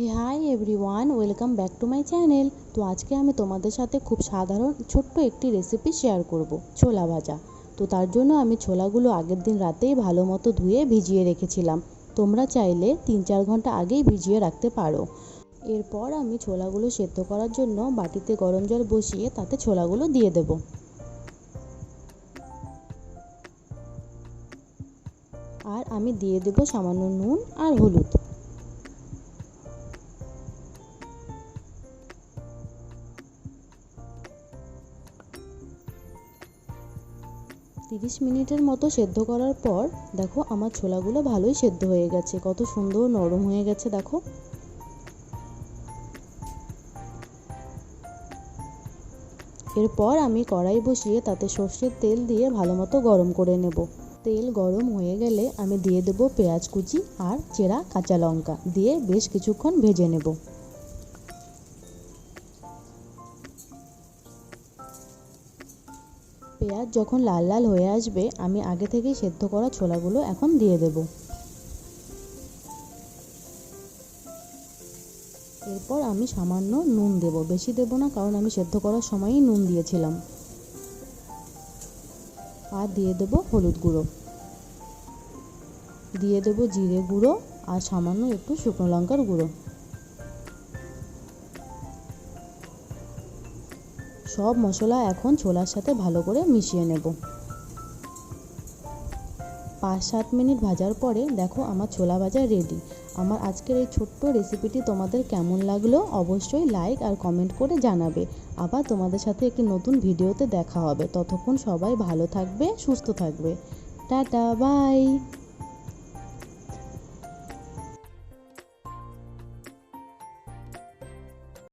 Hey hi everyone welcome back to my channel তো আজকে আমি তোমাদের সাথে খুব সাধারণ ছোট্ট একটি রেসিপি শেয়ার করব, ছোলা ভাজা। তো তার জন্য আমি ছোলাগুলো আগের দিন রাতেই ভালো মতো ধুয়ে ভিজিয়ে রেখেছিলাম। তোমরা চাইলে তিন চার ঘণ্টা আগেই ভিজিয়ে রাখতে পারো। এরপর আমি ছোলাগুলো সেদ্ধ করার জন্য বাটিতে গরম জল বসিয়ে তাতে ছোলাগুলো দিয়ে দেবো। আর আমি দিয়ে দেবো সামান্য নুন আর হলুদ। তিরিশ মিনিটের মতো সেদ্ধ করার পর দেখো আমার ছোলাগুলো ভালোই সেদ্ধ হয়ে গেছে, কত সুন্দর নরম হয়ে গেছে, দেখো। এরপর আমি কড়াই বসিয়ে তাতে সর্ষের তেল দিয়ে ভালো মতো গরম করে নেব। তেল গরম হয়ে গেলে আমি দিয়ে দেবো পেঁয়াজ কুচি আর চেরা কাঁচা লঙ্কা, দিয়ে বেশ কিছুক্ষণ ভেজে নেব। পেঁয়াজ যখন লাল লাল হয়ে আসবে, আমি আগে থেকেই সেদ্ধ করা ছোলাগুলো এখন দিয়ে দেব। এরপর আমি সামান্য নুন দেব। বেশি দেব না, কারণ আমি সেদ্ধ করার সময়ই নুন দিয়েছিলাম। আর দিয়ে দেব হলুদ গুঁড়ো। দিয়ে দেব জিরে গুঁড়ো আর সামান্য একটু শুকনো লঙ্কার গুঁড়ো। সব মশলা এখন ছোলার সাথে ভালো করে মিশিয়ে নেব। পাঁচ সাত মিনিট ভাজার পরে দেখো আমার ছোলা ভাজা রেডি আমার আজকের এই ছোট্ট রেসিপিটি তোমাদের কেমন লাগল অবশ্যই লাইক আর কমেন্ট করে জানাবে। আবার তোমাদের সাথে একটি নতুন ভিডিওতে দেখা হবে। ততক্ষণ সবাই ভালো থাকবে, সুস্থ থাকবে। Tata bye